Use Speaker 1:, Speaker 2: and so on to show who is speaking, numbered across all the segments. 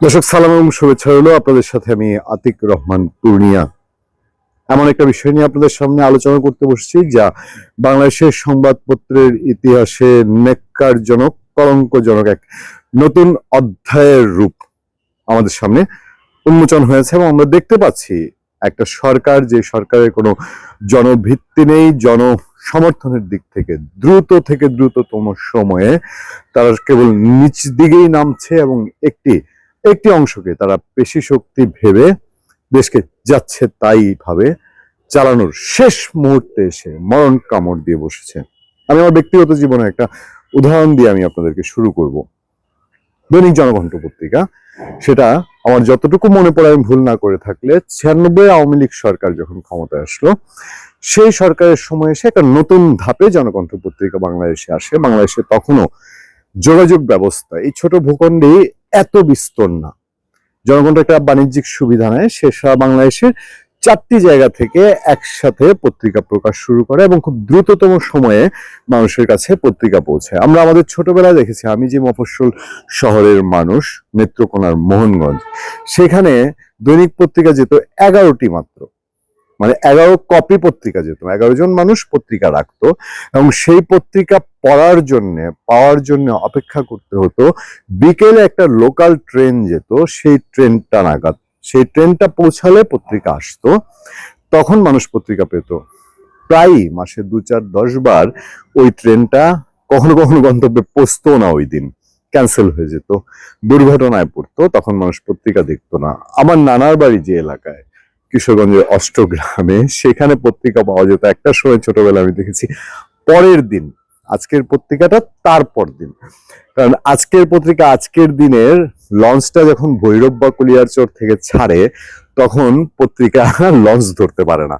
Speaker 1: দর্শক, সালাম এবং শুভেচ্ছা হলো আপনাদের সাথে আমি আতিক রহমান পূর্ণিয়া। এমন একটা বিষয় নিয়ে আপনাদের সামনে আলোচনা করতে বসছি, যা বাংলাদেশের সংবাদপত্রের ইতিহাসে নেককারজনক, কলঙ্কজনক এক নতুন অধ্যায়ের রূপ আমাদের সামনে উন্মোচন হয়েছে এবং আমরা দেখতে পাচ্ছি একটা সরকার, যে সরকারের কোনো জনভিত্তি নেই জন সমর্থনের দিক থেকে, দ্রুত থেকে দ্রুততম সময়ে তারা কেবল নিচ দিকেই নামছে এবং একটি একটি অংশকে তারা পেশি শক্তি ভেবে দেশকে যাচ্ছে তাই ভাবে চালানোর শেষ মুহূর্তে এসে মরণ কামড় দিয়ে বসেছে। আমি আমার ব্যক্তিগত জীবনে একটা উদাহরণ দিয়ে আমি আপনাদেরকে শুরু করব। দৈনিক জনকণ্ঠ পত্রিকা, সেটা আমার যতটুকু মনে পড়ে আমি ভুল না করে থাকলে ছিয়ানব্বই আওয়ামী লীগ সরকার যখন ক্ষমতায় আসলো, সেই সরকারের সময় এসে একটা নতুন ধাপে জনকণ্ঠ পত্রিকা বাংলাদেশে আসে। বাংলাদেশে তখনও যোগাযোগ ব্যবস্থা, এই ছোট ভূখণ্ডে এত বিস্তর না। জনগণের একটা বাণিজ্যিক সুবিধা নেয় সে সারা বাংলাদেশের চারটি জায়গা থেকে একসাথে পত্রিকা প্রকাশ শুরু করে এবং খুব দ্রুততম সময়ে মানুষের কাছে পত্রিকা পৌঁছায় আমরা আমাদের ছোটবেলায় দেখেছি, আমি যে মফস্বল শহরের মানুষ, নেত্রকোনার মোহনগঞ্জ, সেখানে দৈনিক পত্রিকা যেত এগারোটি মাত্র। মানে এগারো কপি পত্রিকা যেত, এগারো জন মানুষ পত্রিকা রাখতো এবং সেই পত্রিকা পড়ার জন্য, পাওয়ার জন্য অপেক্ষা করতে হতো। বিকেলে একটা লোকাল ট্রেন যেত, সেই ট্রেনটা নাগাদ, সেই ট্রেনটা পৌঁছালে পত্রিকা আসতো। তখন মানুষ পত্রিকা পেত। প্রায় মাসে দু চার দশ বার ওই ট্রেনটা কখনো কখনো গন্তব্যে পৌঁছতো না ওই দিন ক্যান্সেল হয়ে যেত, দুর্ঘটনায় পড়তো, তখন মানুষ পত্রিকা দেখতো না। আমার নানার বাড়ি যে এলাকায় কিশোরগঞ্জের অষ্টগ্রামে সেখানে পত্রিকা পাওয়া যেত। একটা সময় ছোটবেলা আমি দেখেছি। পরের দিন, আজকের পত্রিকাটা তারপর দিন। কারণ আজকের পত্রিকা আজকের দিনের লঞ্চটা যখন ভৈরব বা কুলিয়ারচর থেকে ছাড়ে, তখন পত্রিকা লঞ্চ ধরতে পারে না।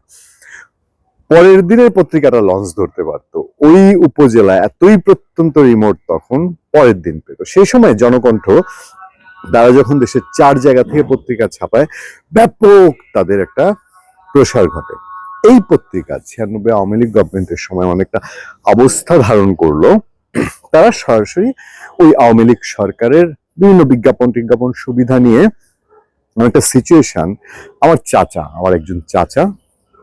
Speaker 1: পরের দিনের পত্রিকাটা লঞ্চ ধরতে পারতো। ওই উপজেলা এতই প্রত্যন্ত রিমোট তখন পরের দিন পেত। সেই সময় জনকণ্ঠ তারা যখন দেশের চার জায়গা থেকে পত্রিকা ছাপায় ব্যাপক তাদের একটা প্রসার ঘটে। এই পত্রিকা ছিয়ানব্বই আওয়ামী লীগ গভর্নমেন্টের সময় অনেকটা অবস্থা ধারণ করল। তারা সরাসরি ওই আওয়ামী লীগ সরকারের বিভিন্ন বিজ্ঞাপন টিজ্ঞাপন সুবিধা নিয়ে অনেকটা সিচুয়েশন আমার চাচা আমার একজন চাচা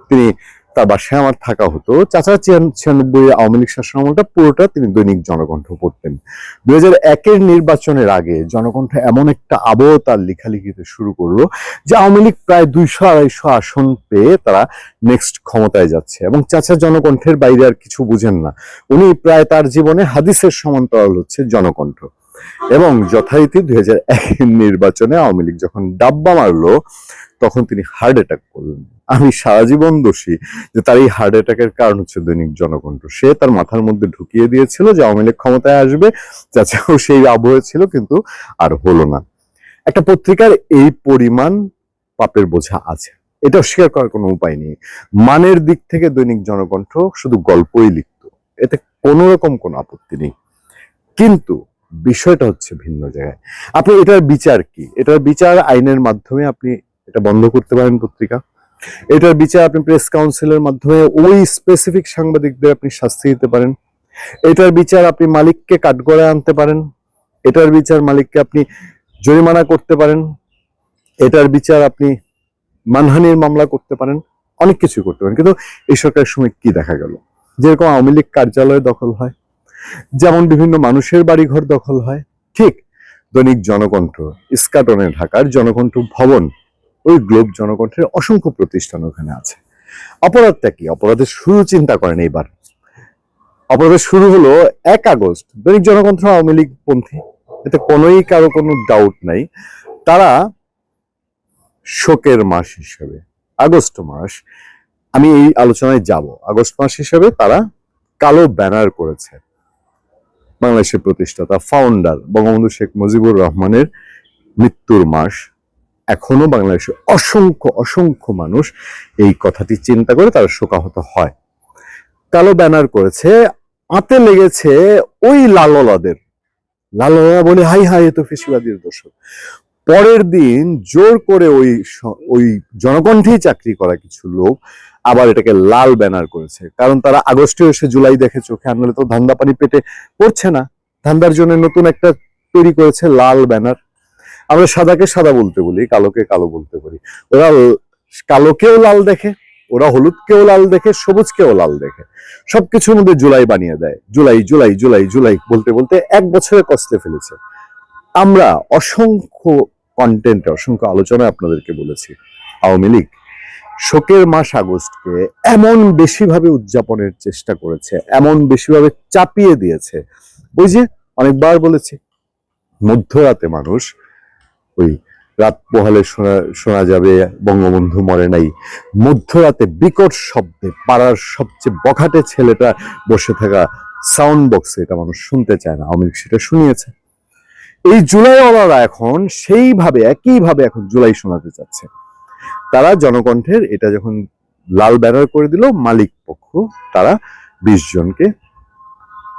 Speaker 1: তিনি তার বাসায় আমার থাকা হতো। চাচা ছিয়ান- ছিয়ানব্বই আওয়ামী লীগ শাসন আমলটা পুরোটা তিনি দৈনিক জনকণ্ঠ পড়তেন। দুই হাজার একের নির্বাচনের আগে জনকণ্ঠ এমন একটা আবহ তার লেখালেখিতে শুরু করল, যে আওয়ামী লীগ প্রায় দুইশো আড়াইশো আসন পেয়ে তারা নেক্সট ক্ষমতায় যাচ্ছে এবং চাচা জনকণ্ঠের বাইরে আর কিছু বুঝেন না। উনি প্রায় তার জীবনে হাদিসের সমান্তরাল হচ্ছে জনকণ্ঠ। এবং যথারীতি দুই হাজার একের নির্বাচনে আওয়ামী লীগ যখন ডাব্বা মারলো, তখন তিনি হার্ট অ্যাটাক করলেন। আমি সারা জীবন দোষী যে তার এই হার্ট অ্যাটাকের কারণ হচ্ছে দৈনিক জনকণ্ঠ। সে তার মাথার মধ্যে ঢুকিয়ে দিয়েছিল যে আওয়ামী লীগ ক্ষমতায় আসবে চাচাও সেই আবহে ছিল, কিন্তু আর হলো না। একটা পত্রিকার এই পরিমাণ পাপের বোঝা আছে। এটা অস্বীকার করার কোনো উপায় নেই। মানের দিক থেকে দৈনিক জনকণ্ঠ শুধু গল্পই লিখতো। এতে কোনো রকম কোনো আপত্তি নেই। কিন্তু বিষয়টা হচ্ছে ভিন্ন জায়গায়। আপনি এটার বিচার কি? এটার বিচার আইনের মাধ্যমে আপনি এটা বন্ধ করতে পারেন পত্রিকা। এটার বিচার আপনি প্রেস কাউন্সিলের মাধ্যমে ওই স্পেসিফিক সাংবাদিকদের আপনি শাস্তি দিতে পারেন। এটার বিচার আপনি মালিককে কাঠগড়ায় আনতে পারেন। এটার বিচার মালিককে আপনি জরিমানা করতে পারেন। এটার বিচার আপনি মানহানির মামলা করতে পারেন। অনেক কিছু করতে পারেন। কিন্তু এই সরকারের সময় কি দেখা গেল? যেরকম আওয়ামী লীগ কার্যালয় দখল হয় যেমন বিভিন্ন মানুষের বাড়িঘর দখল হয়, ঠিক দৈনিক জনকণ্ঠ, ইস্কাটনে ঢাকার জনকণ্ঠ ভবন, ওই গ্লোব জনকণ্ঠের অসংখ্য প্রতিষ্ঠান ওখানে আছে। অপরাধটা কি? অপরাধের শুরু চিন্তা করেন এইবার। অপরাধের শুরু হলো এক আগস্ট, দৈনিক জনকণ্ঠ আওয়ামী লীগ পন্থী। এতে কোনোই কারও কোনো ডাউট নাই। তারা শোকের মাস হিসেবে, আগস্ট মাস, আমি এই আলোচনায় যাব। আগস্ট মাস হিসেবে তারা কালো ব্যানার করেছে। বাংলাদেশের প্রতিষ্ঠাতা ফাউন্ডার বঙ্গবন্ধু শেখ মুজিবুর রহমানের মৃত্যুর মাস। এখনও বাংলাদেশে অসংখ্য অসংখ্য মানুষ এই কথাটি চিন্তা করে তারা শোকাহত হয়। কালো ব্যানার করেছে, আতে লেগেছে ওই লাললাদের। লাললা বলে, হাই হাই তো ফেসিবাদীর দোষক পরের দিন জোর করে ওই ওই জনকণ্ঠেই চাকরি করা কিছু লোক আবার এটাকে লাল ব্যানার করেছে। কারণ তারা আগস্টে এসে জুলাই দেখে চোখে আনলে তো ধান্দা পানি পেটে পড়ছে না। ধান্দার জন্য নতুন একটা তৈরি করেছে লাল ব্যানার। আমরা সাদাকে সাদা বলতে বলি, কালোকে কালো বলতে বলি ওরা কালোকেও লাল দেখে, ওরা হলুদকেও লাল দেখে, সবুজকেও লাল দেখে। সবকিছুর মধ্যে জুলাই বানিয়ে দেয়। জুলাই জুলাই জুলাই জুলাই বলতে বলতে এক বছরে কষলে ফেলেছে। আমরা অসংখ্য কন্টেন্টে অসংখ্য আলোচনায় আপনাদেরকে বলেছি। আওয়ামী লীগ শোকের মাস আগস্টকে এমন বেশিভাবে উদযাপনের চেষ্টা করেছে, এমন বেশিভাবে চাপিয়ে দিয়েছে। ওই যে অনেকবার বলেছি, মধ্যরাতে মানুষ ওই রাত পোহালে শোনা শোনা যাবে, বঙ্গবন্ধু মরে নাই, মধ্যরাতে বিকট শব্দে পাড়ার সবচেয়ে বখাটে ছেলেটা বসে থাকা সাউন্ড বক্সে এটা মানুষ শুনতে চায় না। আওয়ামী সেটা শুনিয়েছে। এই জুলাইওয়ালারা এখন সেইভাবে, একইভাবে এখন জুলাই শোনাতে চাচ্ছে। তারা জনকণ্ঠের এটা যখন লাল ব্যানার করে দিল, মালিক পক্ষ, তারা বিশ জনকে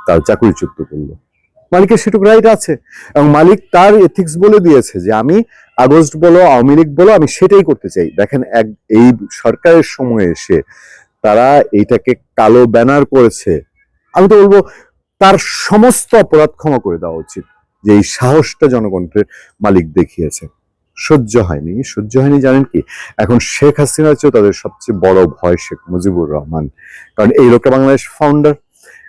Speaker 1: তার চাকরিচ্যুত করল। মালিকের সেটুকু রাইট আছে। এবং মালিক তার এথিক্স বলে দিয়েছে যে, আমি আগস্ট বলো, আওয়ামী লীগ বলো, আমি সেটাই করতে চাই। দেখেন, এক, এই সরকারের সময় এসে তারা এইটাকে কালো ব্যানার করেছে। আমি তো বলব, তার সমস্ত অপরাধ ক্ষমা করে দেওয়া উচিত। যে এই সাহসটা জনকণ্ঠের মালিক দেখিয়েছে। সহ্য হয়নি। সহ্য হয়নি জানেন কি? এখন শেখ হাসিনা চেয়েও তাদের সবচেয়ে বড় ভয় শেখ মুজিবুর রহমান। কারণ এই লোকটা বাংলাদেশ ফাউন্ডার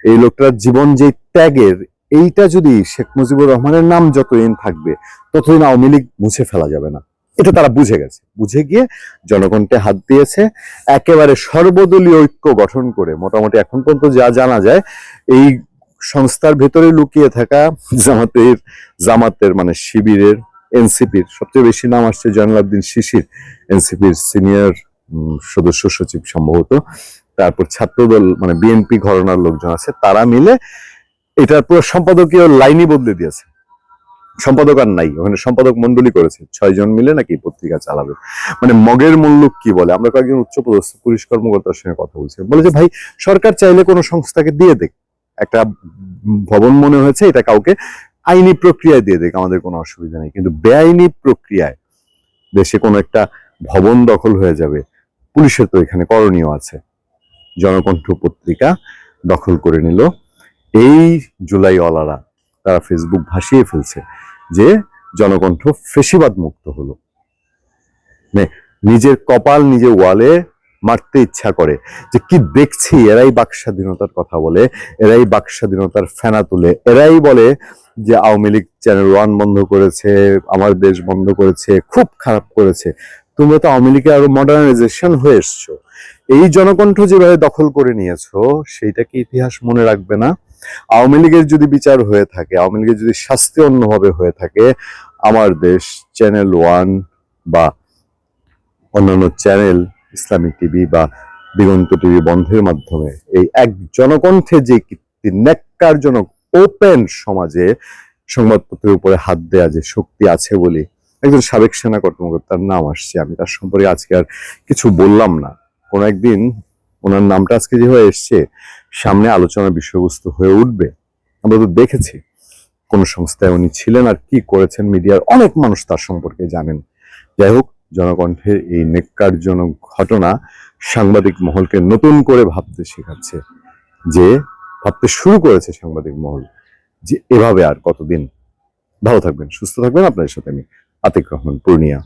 Speaker 1: এই লোকটার জীবন যে ত্যাগের, এইটা যদি শেখ মুজিবুর রহমানের নাম যতদিন থাকবে, ততদিন আওয়ামী লীগ মুছে ফেলা যাবে না। এটা তারা বুঝে গেছে। বুঝে গিয়ে জনগণকে হাত দিয়েছে। একেবারে সর্বদলীয় ঐক্য গঠন করে, মোটামুটি এখন পর্যন্ত যা জানা যায়, এই সংস্থার ভেতরে লুকিয়ে থাকা জামাতের জামাতের মানে শিবিরের এনসিপির, সবচেয়ে বেশি নাম আসছে জয়নাল শিশির এনসিপির সিনিয়র সদস্য সচিব সম্ভবত। তারপর ছাত্রদল মানে বিএনপি ঘরানার লোকজন আছে, তারা মিলে এটার পুরো সম্পাদকীয় লাইনই বদলে দিয়েছে। সম্পাদক আর নাই, ওখানে সম্পাদক মন্ডলী করেছে। ছয় জন মিলে নাকি পত্রিকা চালাবে। মানে মগের মূল্য কি বলে? আমরা কয়েকজন উচ্চপদস্থ পুলিশ কর্মকর্তার সঙ্গে কথা বলছি। বলে যে, ভাই, সরকার চাইলে কোনো সংস্থাকে দিয়ে দেখ। একটা ভবন মনে হয়েছে, এটা কাউকে আইনি প্রক্রিয়ায় দিয়ে দেখ আমাদের কোনো অসুবিধা নেই। কিন্তু বেআইনি প্রক্রিয়ায় দেশে কোনো একটা ভবন দখল হয়ে যাবে, পুলিশের তো এখানে করণীয় আছে। জনকণ্ঠ পত্রিকা দখল করে নিল। এই জুলাইওয়ালারা, তারা ফেসবুক ভাসিয়ে ফেলছে যে জনকণ্ঠ ফেসিবাদ মুক্ত হলো নিজের কপাল নিজে ওয়ালে মারতে ইচ্ছা করে যে কি দেখছি, এরাই বাক স্বাধীনতার কথা বলে, এরাই বাক স্বাধীনতার ফেনা তুলে, এরাই বলে যে আওয়ামী লীগ চ্যানেল ওয়ান বন্ধ করেছে, আমার দেশ বন্ধ করেছে, খুব খারাপ করেছে। তোমরা তো আওয়ামী লীগের আরও মডার্নাইজেশন হয়ে এসছো। এই জনকণ্ঠ যেভাবে দখল করে নিয়েছো, সেইটা কি ইতিহাস মনে রাখবে না? আওয়ামী লীগের যদি বিচার হয়ে থাকে, আওয়ামী লীগের যদি শাস্তি অন্যভাবে হয়ে থাকে, আমার দেশ চ্যানেল ওয়ান বা অন্যান্য চ্যানেল ইসলামিক টিভি বা দিগন্ত টিভি বন্ধের মাধ্যমে এই এক জনকণ্ঠে যে ন্যাক্কারজনক ওপেন সমাজে সংবাদপত্রের উপরে হাত দেয়া যে শক্তি আছে বলে একজন সাবেক সেনা কর্মকর্তার নাম আসছে। আমি তার সম্পর্কে আজকে আর কিছু বললাম না। কোন একদিন ওনার নামটা আজকে যে হয়ে এসছে, সামনে আলোচনার বিষয়বস্তু হয়ে উঠবে। আমরা তো দেখেছি কোন সংস্থায় উনি ছিলেন আর কি করেছেন। মিডিয়ার অনেক মানুষ তার সম্পর্কে জানেন। যাই হোক জনকণ্ঠের এই নেককারজনক ঘটনা সাংবাদিক মহলকে নতুন করে ভাবতে শেখাচ্ছে, যে ভাবতে শুরু করেছে সাংবাদিক মহল, যে এভাবে আর কতদিন। ভালো থাকবেন, সুস্থ থাকবেন। আপনাদের সাথে আমি আতিক রহমান, পূর্ণিয়া।